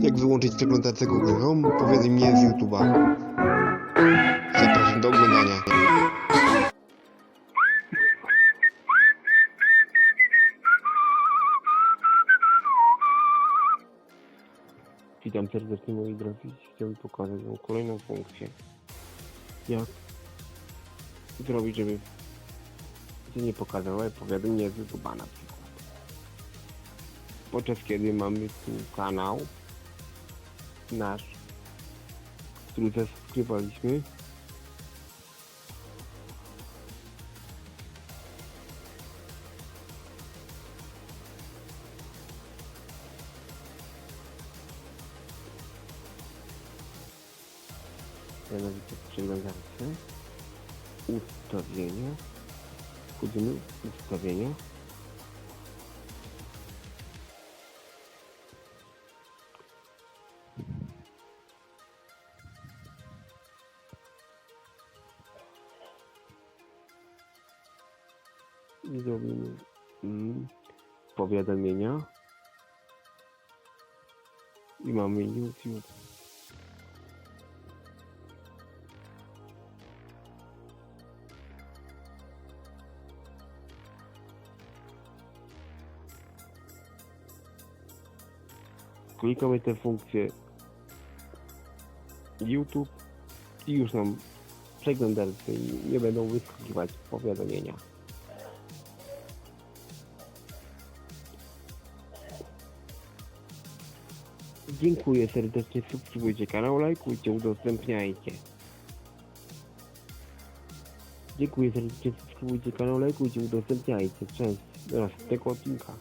Jak wyłączyć przeglądarkę Google Chrome, powiadomienie z YouTube'a. Zapraszam do oglądania. Witam serdecznie moi drodzy. Chciałbym pokazać wam kolejną funkcję. Jak zrobić, żeby się nie pokazało powiadomienie z YouTube'a na przykład. Podczas kiedy mamy tu kanał nasz, który zasubskrybowaliśmy. Mianowicie w przeglądarce ustawienia. Wchodzimy ustawienia. I zrobimy mm, powiadomienia. I mamy YouTube. Klikamy tę funkcję YouTube i już nam przeglądarce nie będą wyskakiwać powiadomienia. Dziękuję serdecznie, subskrybujcie kanał, lajkujcie, udostępniajcie. Dziękuję serdecznie, subskrybujcie kanał, lajkujcie, udostępniajcie. Cześć, do następnego odcinka.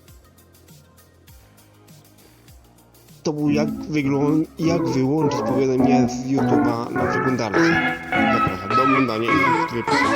To był jak, wyglą- jak wyłączyć powiadomienia z YouTube'a na przeglądarce. Zapraszam do oglądania i subskrypcji.